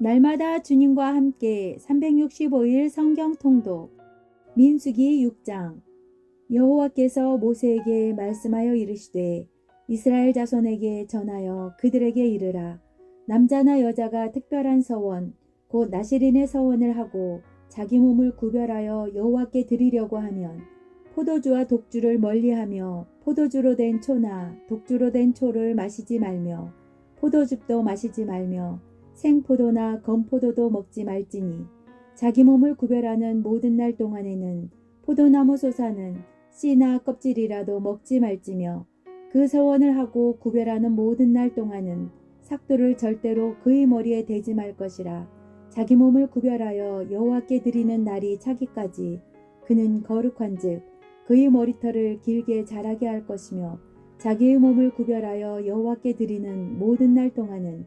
날마다 주님과 함께 365일 성경 통독 민수기 6장. 여호와께서 모세에게 말씀하여 이르시되 이스라엘 자손에게 전하여 그들에게 이르라. 남자나 여자가 특별한 서원 곧 나시린의 서원을 하고 자기 몸을 구별하여 여호와께 드리려고 하면 포도주와 독주를 멀리하며 포도주로 된 초나 독주로 된 초를 마시지 말며 포도즙도 마시지 말며 생포도나 건포도도 먹지 말지니 자기 몸을 구별하는 모든 날 동안에는 포도나무 솟아는 씨나 껍질이라도 먹지 말지며 그 서원을 하고 구별하는 모든 날 동안은 삭도를 절대로 그의 머리에 대지 말 것이라 자기 몸을 구별하여 여호와께 드리는 날이 차기까지 그는 거룩한즉 그의 머리털을 길게 자라게 할 것이며 자기의 몸을 구별하여 여호와께 드리는 모든 날 동안은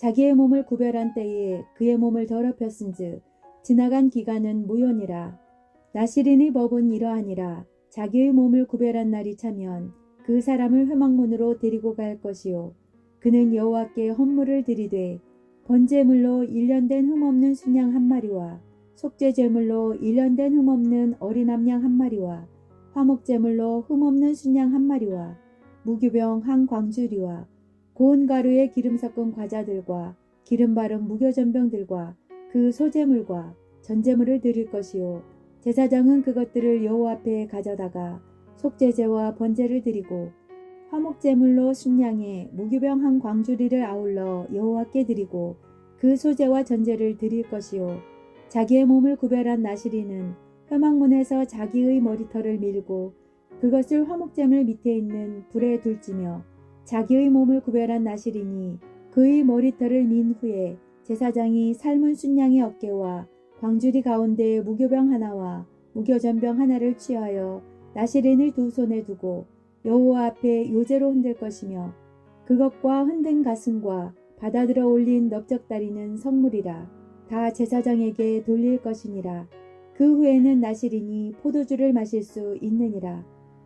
자기의 몸을 구별한 때에 그의 몸을 더럽혔은즉 지나간 기간은 무효니라. 나시린의 법은 이러하니라. 자기의 몸을 구별한 날이 차면 그 사람을 회막문으로 데리고 갈 것이요. 그는 여호와께 헌물을 드리되 번제물로 1년 된 흠없는 순양 한 마리와 속죄제물로 1년 된 흠없는 어린 암양 한 마리와 화목제물로 흠없는 순양 한 마리와 무교병 한 광주리와 고운 가루에 기름 섞은 과자들과 기름 바른 무교전병들과 그 소재물과 전제물을 드릴 것이요. 제사장은 그것들을 여호와 앞에 가져다가 속죄제와 번제를 드리고 화목제물로 순양에 무교병 한 광주리를 아울러 여호와께 드리고 그 소재와 전제를 드릴 것이요. 자기의 몸을 구별한 나시리는 회막문에서 자기의 머리털을 밀고 그것을 화목제물 밑에 있는 불에 둘지며 자기의 몸을 구별한 나시리니 그의 머리털을 민 후에 제사장이 삶은 순양의 어깨와 광주리 가운데 무교병 하나와 무교전병 하나를 취하여 나시린을 두 손에 두고 여호와 앞에 요제로 흔들 것이며 그것과 흔든 가슴과 받아들어 올린 넓적다리는 성물이라 다 제사장에게 돌릴 것이니라. 그 후에는 나시린이 포도주를 마실 수 있느니라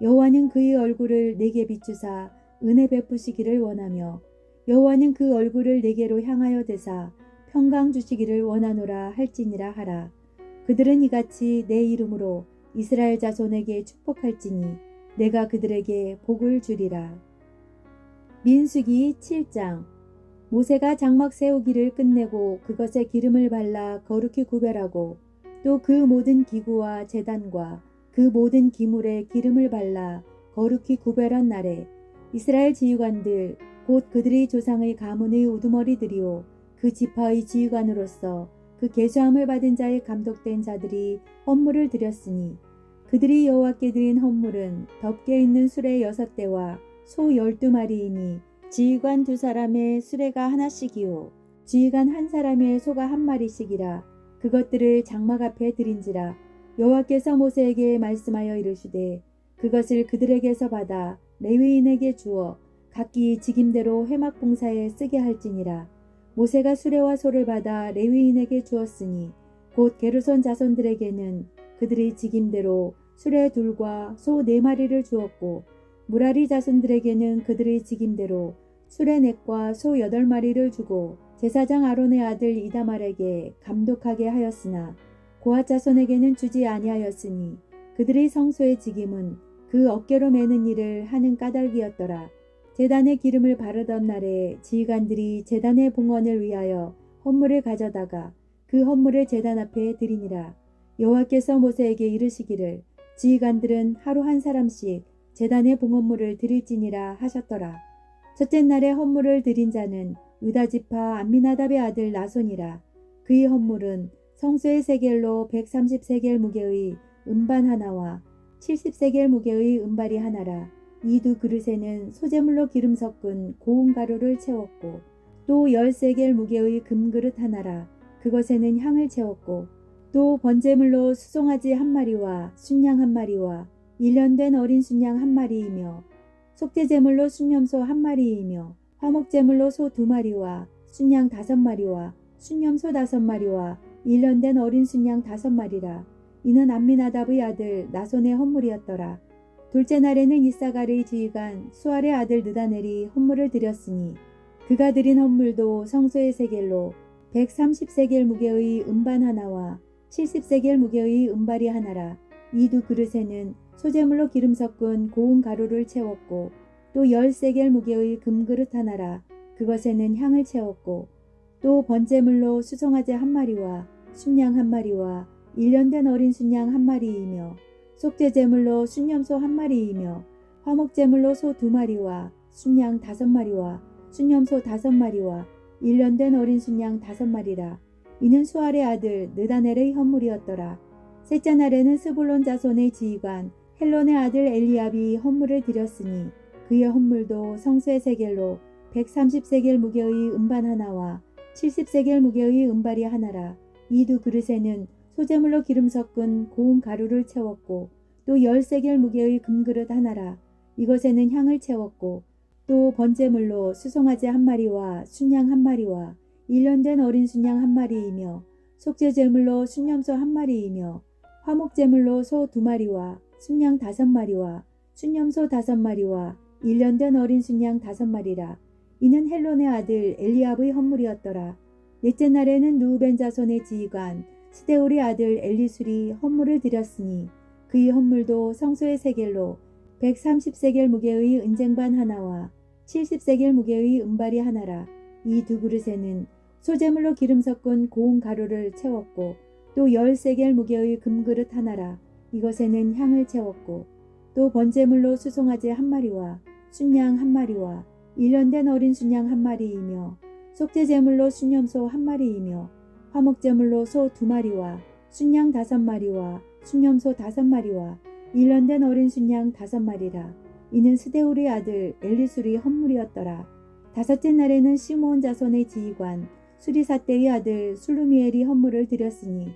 여호와는 그의 얼굴을 내게 비추사 은혜 베푸시기를 원하며 여호와는 그 얼굴을 내게로 향하여 대사 평강 주시기를 원하노라 할지니라 하라. 그들은 이같이 내 이름으로 이스라엘 자손에게 축복할지니 내가 그들에게 복을 주리라. 민수기 7장 모세가 장막 세우기를 끝내고 그것에 기름을 발라 거룩히 구별하고 또 그 모든 기구와 재단과 그 모든 기물에 기름을 발라 거룩히 구별한 날에 이스라엘 지휘관들 곧 그들의 조상의 가문의 우두머리들이요 그 지파의 지휘관으로서 그 계수함을 받은 자의 감독된 자들이 헌물을 드렸으니 그들이 여호와께 드린 헌물은 덮개 있는 수레 여섯 대와 소 열두 마리이니 지휘관 두 사람의 수레가 하나씩이요 지휘관 한 사람의 소가 한 마리씩이라 그것들을 장막 앞에 드린지라 여호와께서 모세에게 말씀하여 이르시되 그것을 그들에게서 받아 레위인에게 주어 각기 직임대로 회막 봉사에 쓰게 할지니라. 모세가 수레와 소를 받아 레위인에게 주었으니 곧 게르손 자손들에게는 그들의 직임대로 수레 둘과 소 네 마리를 주었고 무라리 자손들에게는 그들의 직임대로 수레 넷과 소 여덟 마리를 주고 제사장 아론의 아들 이다말에게 감독하게 하였으나 고앗 자손에게는 주지 아니하였으니 그들의 성소의 직임은 그 어깨로 매는 일을 하는 까닭이었더라. 재단의 기름을 바르던 날에 지휘관들이 재단의 봉헌을 위하여 헌물을 가져다가 그 헌물을 재단 앞에 드리니라. 여호와께서 모세에게 이르시기를 지휘관들은 하루 한 사람씩 재단의 봉헌물을 드릴지니라 하셨더라. 첫째 날에 헌물을 드린 자는 유다지파 안미나답의 아들 나손이라. 그의 헌물은 성소의 세겔로 130세겔 무게의 음반 하나와 70세겔 무게의 은발이 하나라. 이 두 그릇에는 소재물로 기름 섞은 고운 가루를 채웠고 또 10세겔 무게의 금그릇 하나라. 그것에는 향을 채웠고 또 번제물로 수송아지 한 마리와 순양 한 마리와 일년된 어린 순양 한 마리이며 속죄제물로 순염소 한 마리이며 화목제물로 소 두 마리와 순양 다섯 마리와 순염소 다섯 마리와 일년된 어린 순양 다섯 마리라. 이는 안미나답의 아들 나손의 헌물이었더라. 둘째 날에는 이사가의 지휘관 수알의 아들 느다넬이 헌물을 드렸으니 그가 드린 헌물도 성소의 세겔로 130세겔 무게의 음반 하나와 70세겔 무게의 은발이 하나라. 이 두 그릇에는 소재물로 기름 섞은 고운 가루를 채웠고 또 10세겔 무게의 금그릇 하나라. 그것에는 향을 채웠고 또 번제물로 수송아지 한 마리와 순양 한 마리와 일년된 어린 순양 한 마리이며 속죄 제물로 순염소 한 마리이며 화목 제물로 소 두 마리와 순양 다섯 마리와 순염소 다섯 마리와 일년된 어린 순양 다섯 마리라. 이는 수알의 아들 느다넬의 헌물이었더라. 셋째 날에는 스불론 자손의 지휘관 헬론의 아들 엘리압이 헌물을 드렸으니 그의 헌물도 성소의 세겔로 130세겔 무게의 음반 하나와 70세겔 무게의 음발이 하나라. 이 두 그릇에는 소재물로 기름 섞은 고운 가루를 채웠고 또 10세겔 무게의 금그릇 하나라. 이것에는 향을 채웠고 또 번제물로 수송아지 한 마리와 순양 한 마리와 일년된 어린 순양 한 마리이며 속죄제물로 순염소 한 마리이며 화목제물로 소 두 마리와 순양 다섯 마리와 순염소 다섯 마리와 일년된 어린 순양 다섯 마리라. 이는 헬론의 아들 엘리압의 헌물이었더라. 넷째 날에는 누우벤 자손의 지휘관 스데울의 아들 엘리술이 헌물을 드렸으니 그의 헌물도 성소의 세겔로 130세겔 무게의 은쟁반 하나와 70세겔 무게의 은발이 하나라. 이 두 그릇에는 소재물로 기름 섞은 고운 가루를 채웠고 또 10세겔 무게의 금그릇 하나라. 이것에는 향을 채웠고 또 번제물로 수송아지 한 마리와 순양 한 마리와 일년된 어린 순양 한 마리이며 속죄제물로 순염소 한 마리이며 화목제물로 소 두 마리와 순양 다섯 마리와 순염소 다섯 마리와 일년된 어린 순양 다섯 마리라. 이는 스데울의 아들 엘리술이 헌물이었더라. 다섯째 날에는 시므온 자손의 지휘관 수리사떼의 아들 술루미엘이 헌물을 드렸으니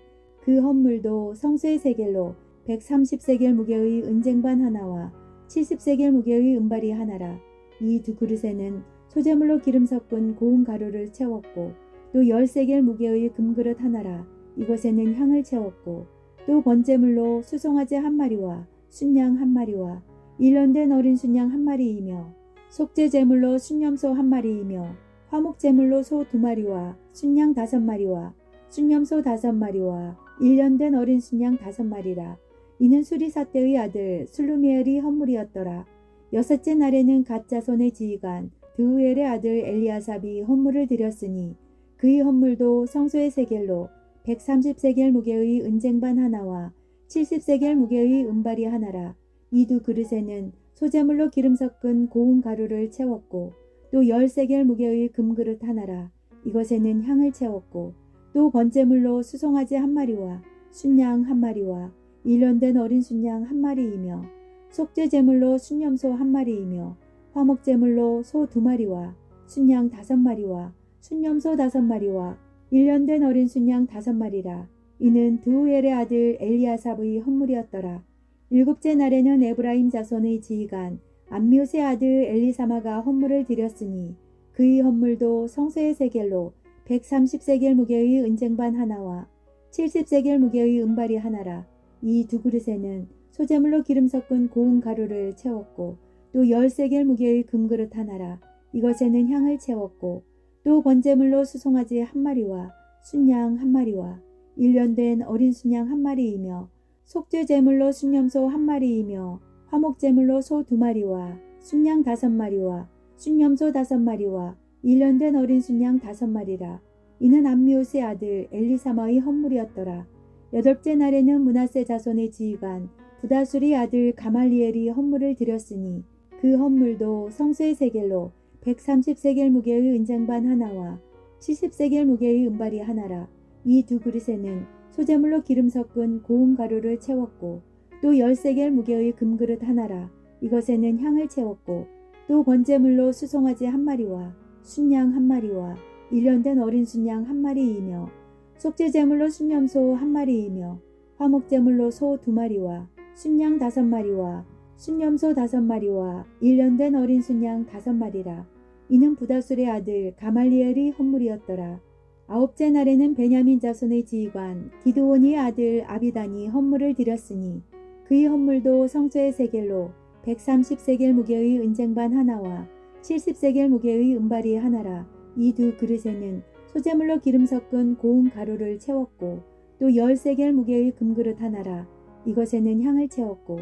그 헌물도 성소의 세겔로 130세겔 무게의 은쟁반 하나와 70세겔 무게의 은발이 하나라. 이 두 그릇에는 소재물로 기름 섞은 고운 가루를 채웠고 또 10세겔 무게의 금그릇 하나라. 이것에는 향을 채웠고 또 번제물로 수송아지 한 마리와 순양 한 마리와 일년된 어린 순양 한 마리이며 속죄 제물로 순염소 한 마리이며 화목 제물로 소 두 마리와 순양 다섯 마리와 순염소 다섯 마리와 일년된 어린 순양 다섯 마리라. 이는 수리사떼의 아들 술루미엘이 헌물이었더라. 여섯째 날에는 가짜 손의 지휘관 드우엘의 아들 엘리아삽이 헌물을 드렸으니 그의 헌물도 성소의 세겔로 130세겔 무게의 은쟁반 하나와 70세겔 무게의 은발이 하나라. 이 두 그릇에는 소재물로 기름 섞은 고운 가루를 채웠고 또 10세겔 무게의 금그릇 하나라. 이것에는 향을 채웠고 또 번제물로 수송아지 한 마리와 순양 한 마리와 일년된 어린 순양 한 마리이며 속죄제물로 순염소 한 마리이며 화목제물로 소 두 마리와 순양 다섯 마리와 순염소 다섯 마리와 일년된 어린 순양 다섯 마리라. 이는 드우엘의 아들 엘리아삽의 헌물이었더라. 일곱째 날에는 에브라임 자손의 지휘관 암미옷의 아들 엘리사마가 헌물을 드렸으니 그의 헌물도 성소의 세겔로 130세겔 무게의 은쟁반 하나와 70세겔 무게의 은발이 하나라. 이 두 그릇에는 소재물로 기름 섞은 고운 가루를 채웠고 또 10세겔 무게의 금그릇 하나라. 이것에는 향을 채웠고 또 번제물로 수송아지 한 마리와 순양 한 마리와 일년된 어린 순양 한 마리이며 속죄 제물로 순염소 한 마리이며 화목 제물로 소 두 마리와 순양 다섯 마리와 순염소 다섯 마리와 일년된 어린 순양 다섯 마리라. 이는 암미옷의 아들 엘리사마의 헌물이었더라. 여덟째 날에는 문하세 자손의 지휘관 부다술이 아들 가말리엘이 헌물을 드렸으니 그 헌물도 성수의 세겔로 130세겔 무게의 은장반 하나와 70세겔 무게의 은발이 하나라. 이 두 그릇에는 소재물로 기름 섞은 고운 가루를 채웠고 또 10세겔 무게의 금그릇 하나라. 이것에는 향을 채웠고 또 번제물로 수송아지 한 마리와 순양 한 마리와 일년된 어린 순양 한 마리이며 속죄제물로 순염소 한 마리이며 화목제물로 소 두 마리와 순양 다섯 마리와 순염소 다섯 마리와 일년된 어린 순양 다섯 마리라. 이는 부다술의 아들 가말리엘이 헌물이었더라. 아홉째 날에는 베냐민 자손의 지휘관 기드온이 아들 아비단이 헌물을 드렸으니 그의 헌물도 성소의 세겔로 130세겔 무게의 은쟁반 하나와 70세겔 무게의 은발이 하나라. 이 두 그릇에는 소재물로 기름 섞은 고운 가루를 채웠고 또 10세겔 무게의 금그릇 하나라. 이것에는 향을 채웠고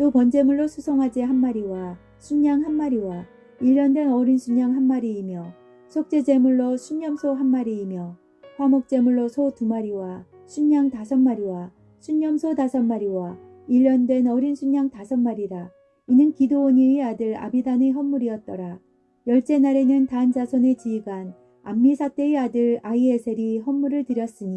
또 번제물로 수송아지 한 마리와 순양 한 마리와 일년된 어린 순양 한 마리이며 속죄제물로 순염소 한 마리이며 화목제물로 소 두 마리와 순양 다섯 마리와 순염소 다섯 마리와 일년된 어린 순양 다섯 마리라. 이는 기도원이의 아들 아비단의 헌물이었더라. 열째 날에는 단 자손의 지휘관 암미사떼의 아들 아이에셀이 헌물을 드렸으니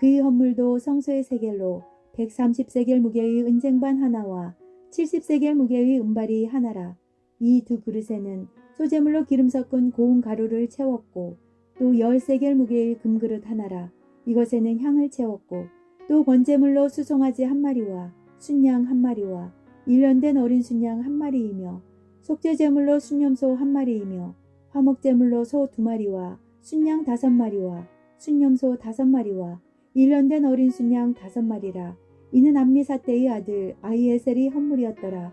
그의 헌물도 성소의 세겔로 130세겔 무게의 은쟁반 하나와 70세겔 무게의 은발이 하나라. 이 두 그릇에는 소재물로 기름 섞은 고운 가루를 채웠고 또 10세겔 무게의 금그릇 하나라. 이것에는 향을 채웠고 또 번제물로 수송아지 한 마리와 순양 한 마리와 일년된 어린 순양 한 마리이며 속죄제물로 순염소 한 마리이며 화목제물로 소 두 마리와 순양 다섯 마리와 순염소 다섯 마리와 일년된 어린 순양 다섯 마리라. 이는 암미사떼의 아들 아이에셀이 헌물이었더라.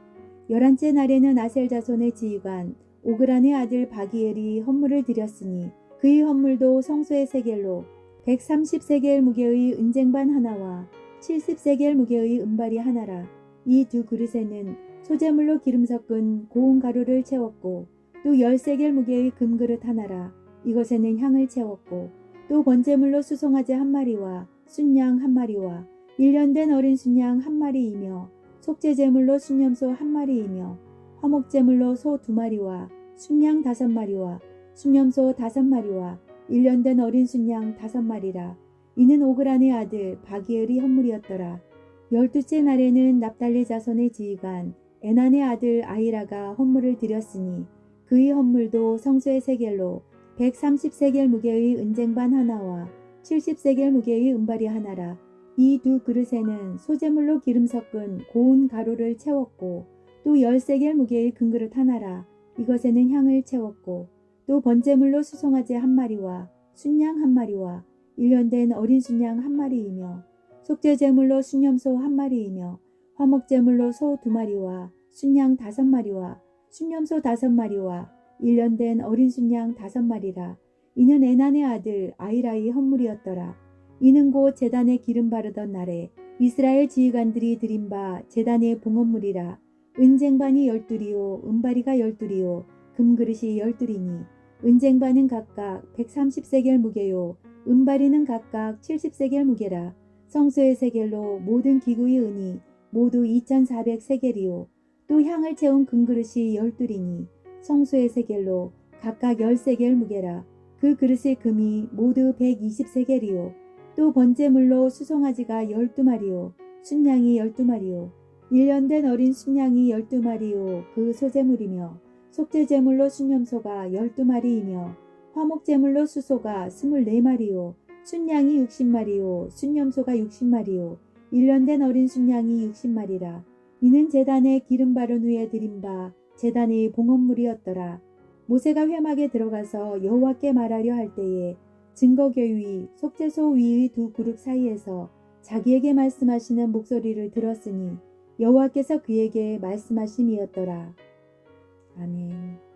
열한째 날에는 아셀 자손의 지휘관 오그란의 아들 바기엘이 헌물을 드렸으니 그의 헌물도 성소의 세겔로 130세겔 무게의 은쟁반 하나와 70세겔 무게의 은발이 하나라. 이 두 그릇에는 소재물로 기름 섞은 고운 가루를 채웠고 또 10세겔 무게의 금그릇 하나라. 이것에는 향을 채웠고 또 번제물로 수송아지 한 마리와 순양 한 마리와 일년된 어린 순양 한 마리이며 속죄제물로 순염소 한 마리이며 화목제물로 소 두 마리와 순양 다섯 마리와 순염소 다섯 마리와 일년된 어린 순양 다섯 마리라. 이는 오그란의 아들 바기엘이 헌물이었더라. 열두째 날에는 납달리 자손의 지휘관 에난의 아들 아이라가 헌물을 드렸으니 그의 헌물도 성소의 세겔로 130세겔 무게의 은쟁반 하나와 70세겔 무게의 은발이 하나라. 이 두 그릇에는 소재물로 기름 섞은 고운 가루를 채웠고 또 10세겔 무게의 금그릇 하나라. 이것에는 향을 채웠고 또 번제물로 수송아지 한 마리와 순양 한 마리와 일년된 어린 순양 한 마리이며 속죄제물로 순염소 한 마리이며 화목제물로 소 두 마리와 순양 다섯 마리와 순염소 다섯 마리와 일년된 어린 순양 다섯 마리라. 이는 에난의 아들 아이라의 헌물이었더라. 이는 곧 재단에 기름 바르던 날에 이스라엘 지휘관들이 드린 바 재단의 봉헌물이라. 은쟁반이 열둘이요 은바리가 열둘이요 금그릇이 열둘이니 은쟁반은 각각 130세겔 무게요 은바리는 각각 70세겔 무게라. 성소의 세겔로 모든 기구의 은이 모두 2400세겔이요 또 향을 채운 금그릇이 열둘이니 성소의 세겔로 각각 열세겔 무게라. 그 그릇의 금이 모두 120세겔이요. 또 번제물로 수송아지가 12마리요. 순양이 12마리요. 1년 된 어린 순양이 12마리요. 그 소재물이며 속죄제물로 순염소가 12마리이며 화목제물로 수소가 24마리요. 순양이 60마리요. 순염소가 60마리요. 1년 된 어린 순양이 60마리라. 이는 재단에 기름 바른 후에 드린 바 재단의 봉헌물이었더라. 모세가 회막에 들어가서 여호와께 말하려 할 때에 증거교위 속죄소 위의 두 그룹 사이에서 자기에게 말씀하시는 목소리를 들었으니 여호와께서 그에게 말씀하심이었더라. 아멘.